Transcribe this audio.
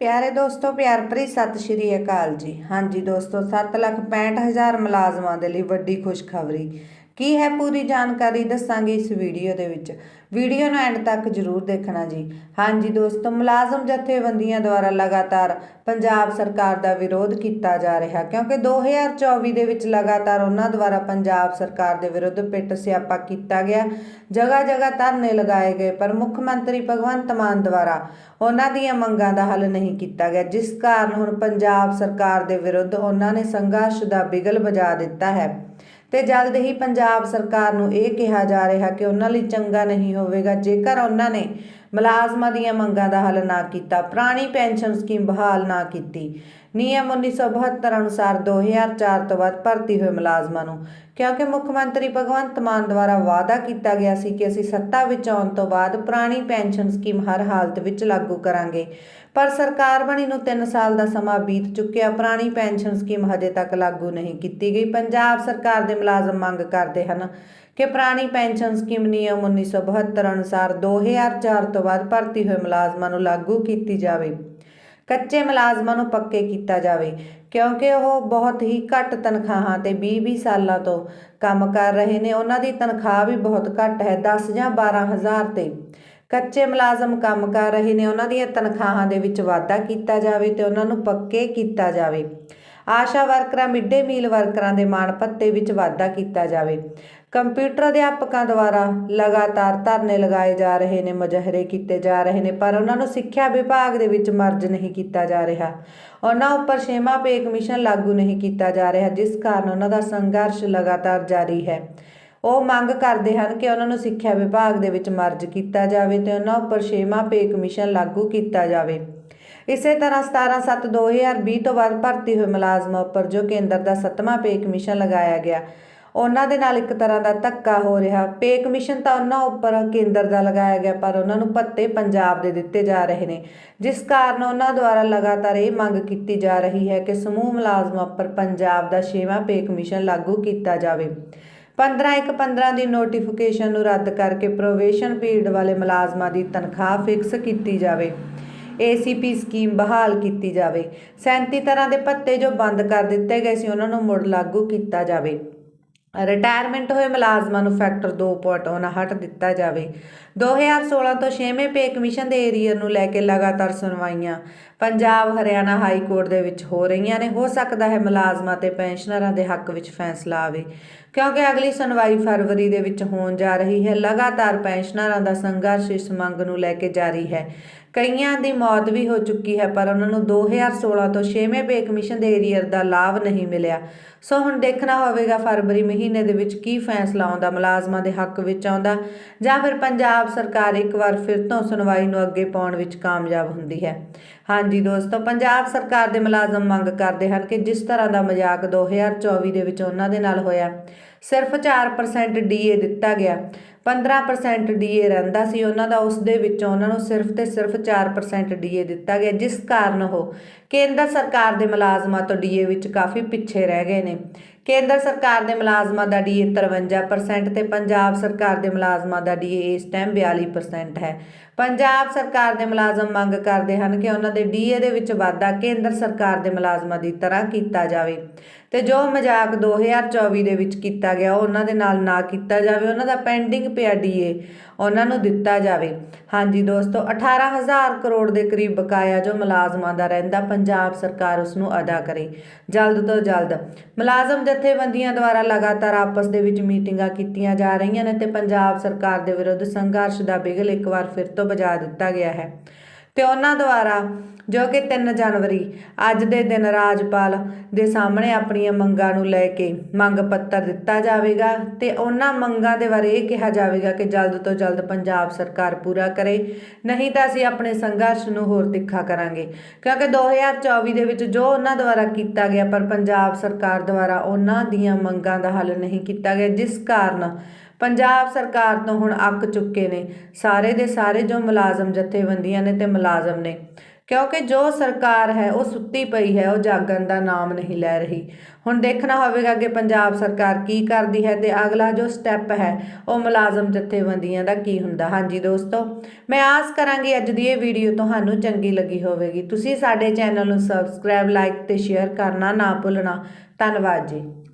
ਪਿਆਰੇ ਦੋਸਤੋ ਪਿਆਰ ਭਰੀ ਸਤਿ ਸ਼੍ਰੀ ਅਕਾਲ ਜੀ। ਹਾਂਜੀ ਦੋਸਤੋ 765000 ਮੁਲਾਜ਼ਮਾਂ ਦੇ ਲਈ ਵੱਡੀ ਖੁਸ਼ਖਬਰੀ। ਕੀ ਹੈ ਪੂਰੀ ਜਾਣਕਾਰੀ ਦੱਸਾਂਗੇ ਇਸ ਵੀਡੀਓ ਦੇ ਵਿੱਚ। ਵੀਡੀਓ ਨੂੰ ਐਂਡ ਤੱਕ ਜ਼ਰੂਰ ਦੇਖਣਾ ਜੀ। ਹਾਂਜੀ ਦੋਸਤੋ, ਮੁਲਾਜ਼ਮ ਜਥੇਬੰਦੀਆਂ ਦੁਆਰਾ ਲਗਾਤਾਰ ਪੰਜਾਬ ਸਰਕਾਰ ਦਾ ਵਿਰੋਧ ਕੀਤਾ ਜਾ ਰਿਹਾ ਕਿਉਂਕਿ 2024 ਦੇ ਵਿੱਚ ਲਗਾਤਾਰ ਉਹਨਾਂ ਦੁਆਰਾ ਪੰਜਾਬ ਸਰਕਾਰ ਦੇ ਵਿਰੁੱਧ ਪਿੱਟ ਸਿਆਪਾ ਕੀਤਾ ਗਿਆ। ਜਗ੍ਹਾ ਜਗ੍ਹਾ ਧਰਨੇ ਲਗਾਏ ਗਏ, ਪਰ ਮੁੱਖ ਮੰਤਰੀ ਭਗਵੰਤ ਮਾਨ ਦੁਆਰਾ ਉਹਨਾਂ ਦੀਆਂ ਮੰਗਾਂ ਦਾ ਹੱਲ ਨਹੀਂ ਕੀਤਾ ਗਿਆ, ਜਿਸ ਕਾਰਨ ਹੁਣ ਪੰਜਾਬ ਸਰਕਾਰ ਦੇ ਵਿਰੁੱਧ ਉਹਨਾਂ ਨੇ ਸੰਘਰਸ਼ ਦਾ ਬਿਗਲ ਵਜਾ ਦਿੱਤਾ ਹੈ। ਤੇ ਜਲਦ ਹੀ ਪੰਜਾਬ ਸਰਕਾਰ ਨੂੰ ਇਹ ਕਿਹਾ ਜਾ ਰਿਹਾ ਕਿ ਉਹਨਾਂ ਲਈ ਚੰਗਾ ਨਹੀਂ ਹੋਵੇਗਾ ਜੇਕਰ ਉਹਨਾਂ ਨੇ ਮੁਲਾਜ਼ਮਾਂ ਦੀਆਂ ਮੰਗਾਂ ਦਾ ਹੱਲ ਨਾ ਕੀਤਾ, ਪੁਰਾਣੀ ਪੈਨਸ਼ਨ ਸਕੀਮ ਬਹਾਲ ਨਾ ਕੀਤੀ। ਨਿਯਮ 1972 ਅਨੁਸਾਰ 2004 ਤੋਂ ਬਾਅਦ ਭਰਤੀ ਹੋਏ ਮੁਲਾਜ਼ਮਾਂ ਨੂੰ, ਕਿਉਂਕਿ ਮੁੱਖ ਮੰਤਰੀ ਭਗਵੰਤ ਮਾਨ ਦੁਆਰਾ ਵਾਅਦਾ ਕੀਤਾ ਗਿਆ ਸੀ ਕਿ ਅਸੀਂ ਸੱਤਾ ਵਿੱਚ ਆਉਣ ਤੋਂ ਬਾਅਦ ਪੁਰਾਣੀ ਪੈਨਸ਼ਨ ਸਕੀਮ ਹਰ ਹਾਲਤ ਵਿੱਚ ਲਾਗੂ ਕਰਾਂਗੇ। ਪਰ ਸਰਕਾਰ ਬਣੀ ਨੂੰ 3 ਸਾਲ ਦਾ ਸਮਾਂ ਬੀਤ ਚੁੱਕਿਆ, ਪੁਰਾਣੀ ਪੈਨਸ਼ਨ ਸਕੀਮ ਹਜੇ ਤੱਕ ਲਾਗੂ ਨਹੀਂ ਕੀਤੀ ਗਈ। ਪੰਜਾਬ ਸਰਕਾਰ ਦੇ ਮੁਲਾਜ਼ਮ ਮੰਗ ਕਰਦੇ ਹਨ ਕਿ ਪੁਰਾਣੀ ਪੈਨਸ਼ਨ ਸਕੀਮ ਨਿਯਮ 1972 ਅਨੁਸਾਰ 2004 ਤੋਂ ਬਾਅਦ ਭਰਤੀ ਹੋਏ ਮੁਲਾਜ਼ਮਾਂ ਨੂੰ ਲਾਗੂ ਕੀਤੀ ਜਾਵੇ। ਕੱਚੇ ਮੁਲਾਜ਼ਮਾਂ ਨੂੰ ਪੱਕੇ ਕੀਤਾ ਜਾਵੇ, ਕਿਉਂਕਿ ਉਹ ਬਹੁਤ ਹੀ ਘੱਟ ਤਨਖਾਹਾਂ ਤੇ 20-20 ਸਾਲਾਂ ਤੋਂ ਕੰਮ ਕਰ ਰਹੇ ਨੇ। ਉਹਨਾਂ ਦੀ ਤਨਖਾਹ ਵੀ ਬਹੁਤ ਘੱਟ ਹੈ 10 ਜਾਂ 12000 ਤੇ। ਕੱਚੇ ਮੁਲਾਜ਼ਮ ਕੰਮ ਕਰ ਰਹੇ ਨੇ, ਉਹਨਾਂ ਦੀਆਂ ਤਨਖਾਹਾਂ ਦੇ ਵਿੱਚ ਵਾਧਾ ਕੀਤਾ ਜਾਵੇ ਤੇ ਉਹਨਾਂ ਨੂੰ ਪੱਕੇ ਕੀਤਾ ਜਾਵੇ। ਆਸ਼ਾ ਵਰਕਰਾਂ ਮਿੱਡੇ ਮੀਲ ਵਰਕਰਾਂ ਦੇ ਮਾਣ ਭੱਤੇ ਵਿੱਚ ਵਾਧਾ ਕੀਤਾ ਜਾਵੇ। ਕੰਪਿਊਟਰ ਅਧਿਆਪਕਾਂ ਦੁਆਰਾ ਲਗਾਤਾਰ ਧਰਨੇ ਲਗਾਏ ਜਾ ਰਹੇ ਨੇ, ਮੁਜ਼ਾਹਰੇ ਕੀਤੇ ਜਾ ਰਹੇ ਨੇ, ਪਰ ਉਹਨਾਂ ਨੂੰ ਸਿੱਖਿਆ ਵਿਭਾਗ ਦੇ ਵਿੱਚ ਮਰਜ ਨਹੀਂ ਕੀਤਾ ਜਾ ਰਿਹਾ। ਉਹਨਾਂ ਉੱਪਰ ਛੇਵਾਂ ਪੇ ਕਮਿਸ਼ਨ ਲਾਗੂ ਨਹੀਂ ਕੀਤਾ ਜਾ ਰਿਹਾ, ਜਿਸ ਕਾਰਨ ਉਹਨਾਂ ਦਾ ਸੰਘਰਸ਼ ਲਗਾਤਾਰ ਜਾਰੀ ਹੈ। ਉਹ ਮੰਗ ਕਰਦੇ ਹਨ ਕਿ ਉਹਨਾਂ ਨੂੰ ਸਿੱਖਿਆ ਵਿਭਾਗ ਦੇ ਵਿੱਚ ਮਰਜ ਕੀਤਾ ਜਾਵੇ ਤੇ ਉਹਨਾਂ ਉੱਪਰ ਛੇਵਾਂ ਪੇ ਕਮਿਸ਼ਨ ਲਾਗੂ ਕੀਤਾ ਜਾਵੇ। ਇਸੇ ਤਰ੍ਹਾਂ 17/7/2020 ਤੋਂ ਬਾਅਦ ਭਰਤੀ ਹੋਏ ਮੁਲਾਜ਼ਮਾਂ ਉੱਪਰ ਜੋ ਕੇਂਦਰ ਦਾ 7ਵਾਂ ਪੇ ਕਮਿਸ਼ਨ ਲਗਾਇਆ ਗਿਆ ਉਹਨਾਂ ਦੇ ਨਾਲ ਇੱਕ ਤਰ੍ਹਾਂ ਦਾ ਧੱਕਾ ਹੋ ਰਿਹਾ। ਪੇ ਕਮਿਸ਼ਨ ਤਾਂ ਉਹਨਾਂ ਉੱਪਰ ਕੇਂਦਰ ਦਾ ਲਗਾਇਆ ਗਿਆ, ਪਰ ਉਹਨਾਂ ਨੂੰ ਭੱਤੇ ਪੰਜਾਬ ਦੇ ਦਿੱਤੇ ਜਾ ਰਹੇ ਨੇ। ਜਿਸ ਕਾਰਨ ਉਹਨਾਂ ਦੁਆਰਾ ਲਗਾਤਾਰ ਇਹ ਮੰਗ ਕੀਤੀ ਜਾ ਰਹੀ ਹੈ ਕਿ ਸਮੂਹ ਮੁਲਾਜ਼ਮਾਂ ਉੱਪਰ ਪੰਜਾਬ ਦਾ 6ਵਾਂ ਪੇ ਕਮਿਸ਼ਨ ਲਾਗੂ ਕੀਤਾ ਜਾਵੇ। 15/1/15 ਦੀ ਨੋਟੀਫਿਕੇਸ਼ਨ ਨੂੰ ਰੱਦ ਕਰਕੇ ਪ੍ਰੋਵੇਸ਼ਨ ਪੀਰੀਅਡ ਵਾਲੇ ਮੁਲਾਜ਼ਮਾਂ ਦੀ ਤਨਖਾਹ ਫਿਕਸ ਕੀਤੀ ਜਾਵੇ। ਏਸੀਪੀ ਸਕੀਮ ਬਹਾਲ ਕੀਤੀ ਜਾਵੇ। 37 ਤਰ੍ਹਾਂ ਦੇ ਭੱਤੇ ਜੋ ਬੰਦ ਕਰ ਦਿੱਤੇ ਗਏ ਸੀ, ਉਹਨਾਂ ਨੂੰ ਮੁੜ ਲਾਗੂ ਕੀਤਾ ਜਾਵੇ। ਰਿਟਾਇਰਮੈਂਟ ਹੋਏ ਮੁਲਾਜ਼ਮਾਂ ਨੂੰ ਫੈਕਟਰ 2.0 ਦਿੱਤਾ ਜਾਵੇ। 2016 ਤੋਂ 6ਵੇਂ ਪੇ ਕਮਿਸ਼ਨ ਦੇ ਏਰੀਅਰ ਨੂੰ ਲੈ ਕੇ ਲਗਾਤਾਰ ਸੁਣਵਾਈਆਂ। ਪੰਜਾਬ, ਹਰਿਆਣਾ ਹਾਈ ਕੋਰਟ ਦੇ ਵਿੱਚ ਹੋ ਰਹੀਆਂ ਨੇ। ਹੋ ਸਕਦਾ ਹੈ ਮੁਲਾਜ਼ਮਾਂ ਤੇ ਪੈਨਸ਼ਨਰਾਂ ਦੇ ਹੱਕ ਵਿੱਚ ਫੈਸਲਾ ਆਵੇ। ਕਿਉਂਕਿ ਅਗਲੀ ਸੁਣਵਾਈ ਫਰਵਰੀ ਦੇ ਵਿੱਚ ਹੋਣ ਜਾ ਰਹੀ ਹੈ। ਲਗਾਤਾਰ ਪੈਨਸ਼ਨਰਾਂ ਦਾ ਸੰਘਰਸ਼ ਇਸ ਮੰਗ ਨੂੰ ਲੈ ਕੇ ਜਾਰੀ ਹੈ। ਕਈਆਂ ਦੀ ਮੌਤ ਵੀ ਹੋ ਚੁੱਕੀ ਹੈ, ਪਰ ਉਹਨਾਂ ਨੂੰ 2016 ਤੋਂ 6ਵੇਂ ਪੇ ਕਮਿਸ਼ਨ ਦੇ ਏਰੀਅਰ ਦਾ ਲਾਭ ਨਹੀਂ ਮਿਲਿਆ। ਸੋ ਹੁਣ ਦੇਖਣਾ ਹੋਵੇਗਾ ਫਰਵਰੀ ਮਹੀਨੇ ਦੇ ਵਿੱਚ ਕੀ ਫੈਸਲਾ ਆਉਂਦਾ, ਮੁਲਾਜ਼ਮਾਂ ਦੇ ਹੱਕ ਵਿੱਚ ਆਉਂਦਾ ਜਾਂ ਫਿਰ ਪੰਜਾਬ ਸਰਕਾਰ ਇੱਕ ਵਾਰ ਫਿਰ ਤੋਂ ਸੁਣਵਾਈ ਨੂੰ ਅੱਗੇ ਪਾਉਣ ਵਿੱਚ ਕਾਮਯਾਬ ਹੁੰਦੀ ਹੈ। ਹਾਂਜੀ ਦੋਸਤੋ, ਪੰਜਾਬ ਸਰਕਾਰ ਦੇ ਮੁਲਾਜ਼ਮ ਮੰਗ ਕਰਦੇ ਹਨ ਕਿ ਜਿਸ ਤਰ੍ਹਾਂ ਦਾ ਮਜ਼ਾਕ 2024 ਦੇ ਵਿੱਚ ਉਹਨਾਂ ਦੇ ਨਾਲ ਹੋਇਆ, ਸਿਰਫ 4% ਡੀਏ ਦਿੱਤਾ ਗਿਆ। 15% ਡੀਏ ਰਹਿੰਦਾ ਸੀ। ਉਹਨਾਂ ਦਾ ਉਸ ਦੇ ਵਿੱਚੋਂ ਉਹਨਾਂ ਨੂੰ ਸਿਰਫ ਤੇ ਸਿਰਫ 4% ਡੀਏ ਦਿੱਤਾ ਗਿਆ, ਜਿਸ ਕਾਰਨ ਉਹ ਕੇਂਦਰ ਸਰਕਾਰ ਦੇ ਮੁਲਾਜ਼ਮਾਂ ਤੋਂ ਡੀਏ ਵਿੱਚ ਕਾਫੀ ਪਿੱਛੇ ਰਹਿ ਗਏ ਨੇ। ਕੇਂਦਰ ਸਰਕਾਰ ਦੇ ਮੁਲਾਜ਼ਮਾਂ ਦਾ ਡੀਏ 53% ਤੇ ਪੰਜਾਬ ਸਰਕਾਰ ਦੇ ਮੁਲਾਜ਼ਮਾਂ ਦਾ ਡੀਏ ਇਸ ਟਾਈਮ 42% ਹੈ। ਪੰਜਾਬ ਸਰਕਾਰ ਦੇ ਮੁਲਾਜ਼ਮ ਮੰਗ ਕਰਦੇ ਹਨ ਕਿ ਉਹਨਾਂ ਦੇ ਡੀਏ ਦੇ ਵਿੱਚ ਵਾਧਾ ਕੇਂਦਰ ਸਰਕਾਰ ਦੇ ਮੁਲਾਜ਼ਮਾਂ ਦੀ ਤਰ੍ਹਾਂ ਕੀਤਾ ਜਾਵੇ। ਤੇ ਜੋ ਮਜ਼ਾਕ 2024 ਦੇ ਵਿੱਚ ਕੀਤਾ ਗਿਆ ਉਹਨਾਂ ਦੇ ਨਾਲ ਨਾ ਕੀਤਾ ਜਾਵੇ। ਉਹਨਾਂ ਦਾ ਪੈਂਡਿੰਗ ਪਿਆ ਡੀਏ। ਉਹਨਾਂ ਨੂੰ ਦਿੱਤਾ ਜਾਵੇ। ਹਾਂਜੀ ਦੋਸਤੋ 18000 ਕਰੋੜ ਦੇ ਕਰੀਬ ਬਕਾਇਆ ਜੋ ਮੁਲਾਜ਼ਮਾਂ ਦਾ ਰਹਿੰਦਾ, ਪੰਜਾਬ ਸਰਕਾਰ ਉਸ ਨੂੰ ਅਦਾ ਕਰੇ। ਜਲਦ ਤੋਂ ਜਲਦ। ਮੁਲਾਜ਼ਮ ਜਥੇਬੰਦੀਆਂ ਦੁਆਰਾ ਲਗਾਤਾਰ ਆਪਸ ਦੇ ਵਿੱਚ ਮੀਟਿੰਗਾਂ ਕੀਤੀਆਂ ਜਾ ਰਹੀਆਂ ਨੇ ਤੇ ਪੰਜਾਬ ਸਰਕਾਰ ਦੇ ਵਿਰੁੱਧ ਸੰਘਰਸ਼ ਦਾ ਬਿਗਲ ਇੱਕ ਵਾਰ ਫਿਰ ਤੋਂ ਵਜਾ ਦਿੱਤਾ ਗਿਆ ਹੈ। ਤੇ ਉਹਨਾਂ ਦੁਆਰਾ, ਜੋ ਕਿ 3 ਜਨਵਰੀ, ਅੱਜ ਦੇ ਦਿਨ ਰਾਜਪਾਲ ਦੇ ਸਾਹਮਣੇ ਆਪਣੀਆਂ ਮੰਗਾਂ ਨੂੰ ਲੈ ਕੇ ਮੰਗ ਪੱਤਰ ਦਿੱਤਾ ਜਾਵੇਗਾ ਤੇ ਉਹਨਾਂ ਮੰਗਾਂ ਦੇ ਬਾਰੇ ਇਹ ਕਿਹਾ ਜਾਵੇਗਾ ਕਿ ਜਲਦ ਤੋਂ ਜਲਦ ਪੰਜਾਬ ਸਰਕਾਰ ਪੂਰਾ ਕਰੇ, ਨਹੀਂ ਤਾਂ ਅਸੀਂ ਆਪਣੇ ਸੰਘਰਸ਼ ਨੂੰ ਹੋਰ ਤਿੱਖਾ ਕਰਾਂਗੇ। ਕਿਉਂਕਿ 2024 ਦੇ ਵਿੱਚ ਜੋ ਉਹਨਾਂ ਦੁਆਰਾ ਕੀਤਾ ਗਿਆ, ਪਰ ਪੰਜਾਬ ਸਰਕਾਰ ਦੁਆਰਾ ਉਹਨਾਂ ਦੀਆਂ ਮੰਗਾਂ ਦਾ ਹੱਲ ਨਹੀਂ ਕੀਤਾ ਗਿਆ, ਜਿਸ ਕਾਰਨ ਪੰਜਾਬ ਸਰਕਾਰ ਤੋਂ ਹੁਣ ਅੱਕ ਚੁੱਕੇ ਨੇ। ਸਾਰੇ ਦੇ ਸਾਰੇ ਜੋ ਮੁਲਾਜ਼ਮ ਜਥੇਬੰਦੀਆਂ ਨੇ ਤੇ ਮੁਲਾਜ਼ਮ ਨੇ। ਕਿਉਂਕਿ ਜੋ ਸਰਕਾਰ ਹੈ, ਉਹ ਸੁੱਤੀ ਪਈ ਹੈ, ਉਹ ਜਾਗਣ ਦਾ ਨਾਮ ਨਹੀਂ ਲੈ ਰਹੀ। ਹੁਣ ਦੇਖਣਾ ਹੋਵੇਗਾ ਕਿ ਪੰਜਾਬ ਸਰਕਾਰ ਕੀ ਕਰਦੀ ਹੈ ਤੇ ਅਗਲਾ ਜੋ ਸਟੈਪ ਹੈ, ਉਹ ਮੁਲਾਜ਼ਮ ਜਥੇਬੰਦੀਆਂ ਦਾ ਕੀ ਹੁੰਦਾ। ਹਾਂਜੀ ਦੋਸਤੋ, ਮੈਂ ਆਸ ਕਰਾਂਗੀ ਅੱਜ ਦੀ ਇਹ ਵੀਡੀਓ ਤੁਹਾਨੂੰ ਚੰਗੀ ਲੱਗੀ ਹੋਵੇਗੀ। ਤੁਸੀਂ ਸਾਡੇ ਚੈਨਲ ਨੂੰ ਸਬਸਕ੍ਰਾਈਬ ਲਾਈਕ ਤੇ ਸ਼ੇਅਰ ਕਰਨਾ ਨਾ ਭੁੱਲਣਾ। ਧੰਨਵਾਦ ਜੀ।